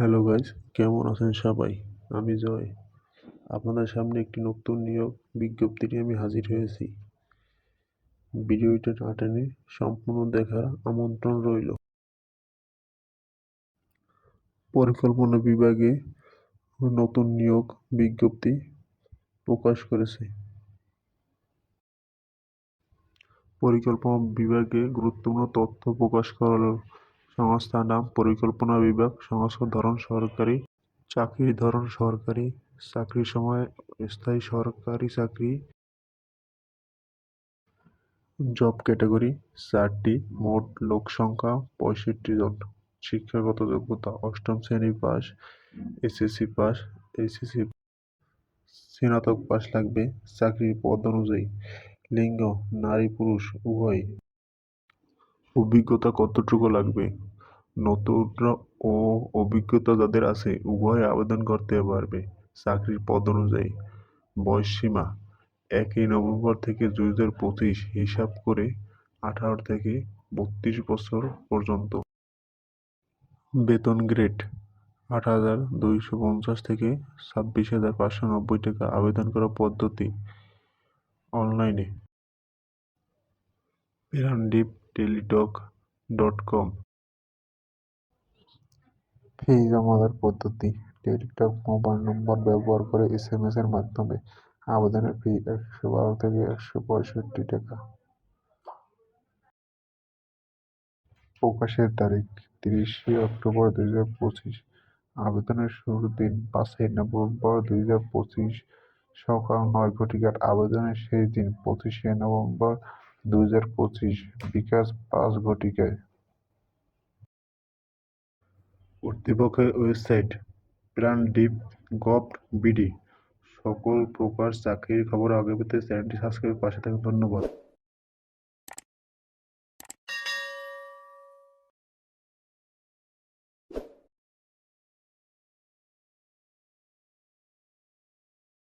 Hello guys, কেমন আছেন সবাই? আমি জয়। আপনাদের সামনে একটি নতুন নিয়োগ বিজ্ঞপ্তি নিয়ে আমি হাজির হয়েছি। ভিডিওটা না টেনে সম্পূর্ণ দেখার আমন্ত্রণ রইল। পরিকল্পনা বিভাগে নতুন নিয়োগ বিজ্ঞপ্তি প্রকাশ করেছে। পরিকল্পনা বিভাগে গুরুত্বপূর্ণ তথ্য প্রকাশ করালো সংস্থার নাম পরিকল্পনা বিভাগ সংস্থার ধরন সরকারি, চাকরির ধরন সরকারি, চাকরির সময় স্থায়ী সরকারি চাকরি, জব ক্যাটাগরি, চারটি, মোট লোক সংখ্যা পঁয়ষট্টি জন, শিক্ষাগত যোগ্যতা অষ্টম শ্রেণি পাস, এসএসসি পাস এইচএসসি স্নাতক পাস লাগবে, চাকরির পদ অনুযায়ী, লিঙ্গ, নারী, পুরুষ, উভয়। অভিজ্ঞতা কতটুকু লাগবে? নতুন ও অভিজ্ঞতা যাদের আছে, উভয় আবেদন করতে পারবে চাকরির পদ অনুযায়ী। বয়সসীমা একই নভেম্বর থেকে দুই হাজার পঁচিশ হিসাব করে আঠারো থেকে বত্রিশ বছর পর্যন্ত। বেতন গ্রেড, আট হাজার দুইশো পঞ্চাশ থেকে ছাব্বিশ হাজার পাঁচশো নব্বই টাকা আবেদন করার পদ্ধতি। অনলাইনে পেরানডিপ টেলিটক ডট কম ফি জমাদার পদ্ধতি টেলিটক মোবাইল নম্বর ব্যবহার করে এস এম এস এর মাধ্যমে আবেদনের ফি একশো বারো থেকে একশো পঁয়ষট্টি টাকা। প্রকাশের তারিখ তিরিশে অক্টোবর দুই হাজার পঁচিশ। আবেদনের শুরুর দিন পাঁচই নভেম্বর দুই হাজার পঁচিশ। সকাল নয় ঘটিকার আবেদনের শেষ দিন পঁচিশে নভেম্বর দুই হাজার পঁচিশ বিকাশ পাঁচ ঘটিকায়। কর্তৃপক্ষের ওয়েবসাইট প্রাণদীপ গভ বিডি। সকল প্রকার চাকরির খবর আগে পেতে চ্যানেলটি সাবস্ক্রাইব পাশে থাকুন। ধন্যবাদ।